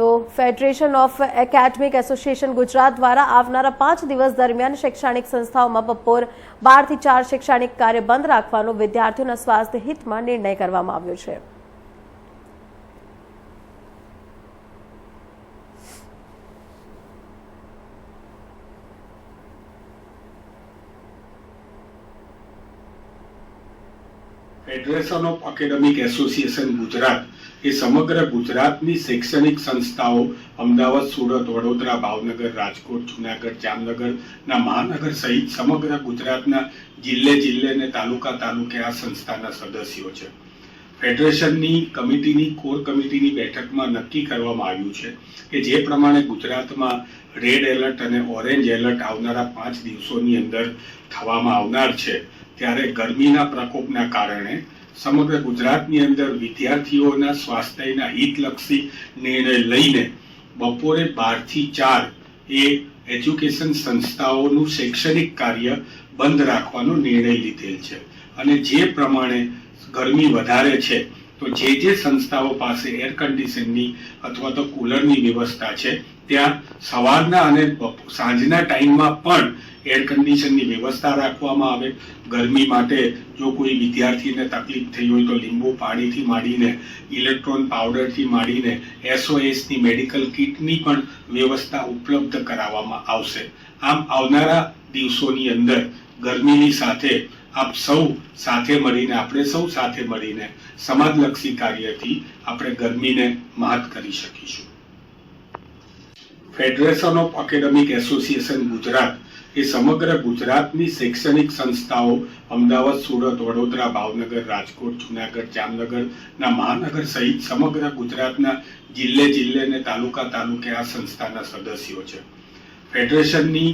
તો federation of academic association Gujarat દ્વારા આવનારા પાંચ દિવસ દરમિયાન શૈક્ષણિક સંસ્થાઓમાં બપોર બારથી ચાર શૈક્ષણિક કાર્ય બંધ રાખવાનો વિદ્યાર્થીઓના સ્વાસ્થ્ય હિતમાં નિર્ણય કરવામાં આવ્યો છે. Federation of academic association Gujarat એ સમગ્ર ગુજરાતની શૈક્ષણિક સંસ્થાઓ અમદાવાદ, સુરત, વડોદરા, ભાવનગર, રાજકોટ, જુનાગઢ જામનગરના મહાનગર સહિત સમગ્ર ગુજરાતના જિલ્લે જિલ્લે અને તાલુકા તાલુકે આ સંસ્થાના સદસ્યો છે. ફેડરેશનની કમિટીની, કોર કમિટીની બેઠકમાં નક્કી કરવામાં આવ્યું છે કે જે પ્રમાણે ગુજરાતમાં રેડ એલર્ટ અને ઓરેન્જ એલર્ટ આવનારા પાંચ દિવસોની અંદર થવામાં આવનાર છે. ત્યારે ગરમીના પ્રકોપના કારણે સમગ્ર ગુજરાતની અંદર વિદ્યાર્થીઓના સ્વાસ્થ્યના હિતલક્ષી નિર્ણય લઈને બપોરે બારથી ચાર એ એજ્યુકેશન સંસ્થાઓનું શૈક્ષણિક કાર્ય બંધ રાખવાનો નિર્ણય લીધેલ છે. અને જે પ્રમાણે ગરમી વધારે છે, તો જે જે સંસ્થાઓ પાસે એર કન્ડિશનની અથવા તો કુલરની વ્યવસ્થા છે, ત્યાં સવારના અને સાંજના ટાઈમમાં પણ એર કન્ડિશનની વ્યવસ્થા રાખવામાં આવે. ગરમી માટે જો કોઈ વિદ્યાર્થીને તકલીફ થઈ હોય તો લીંબુ પાણીથી માંડીને ઇલેક્ટ્રોન પાવડરથી માંડીને એસઓએસની મેડિકલ કિટની પણ વ્યવસ્થા ઉપલબ્ધ કરાવવામાં આવશે. આમ આવનારા દિવસોની અંદર ગરમીની સાથે આપ સૌ સાથે મળીને, આપણે સૌ સાથે મળીને સમાજલક્ષી કાર્યથી આપણે ગરમીને માત કરી શકીશું. Federation of academic association Gujarat એ સમગ્ર ગુજરાતની શૈક્ષણિક સંસ્થાઓ અમદાવાદ, સુરત, વડોદરા, ભાવનગર, રાજકોટ, જુનાગઢ, જામનગરના મહાનગર સહિત સમગ્ર ગુજરાતના જિલ્લે જિલ્લે અને તાલુકા તાલુકે આ સંસ્થાના સદસ્યો છે. ફેડરેશનની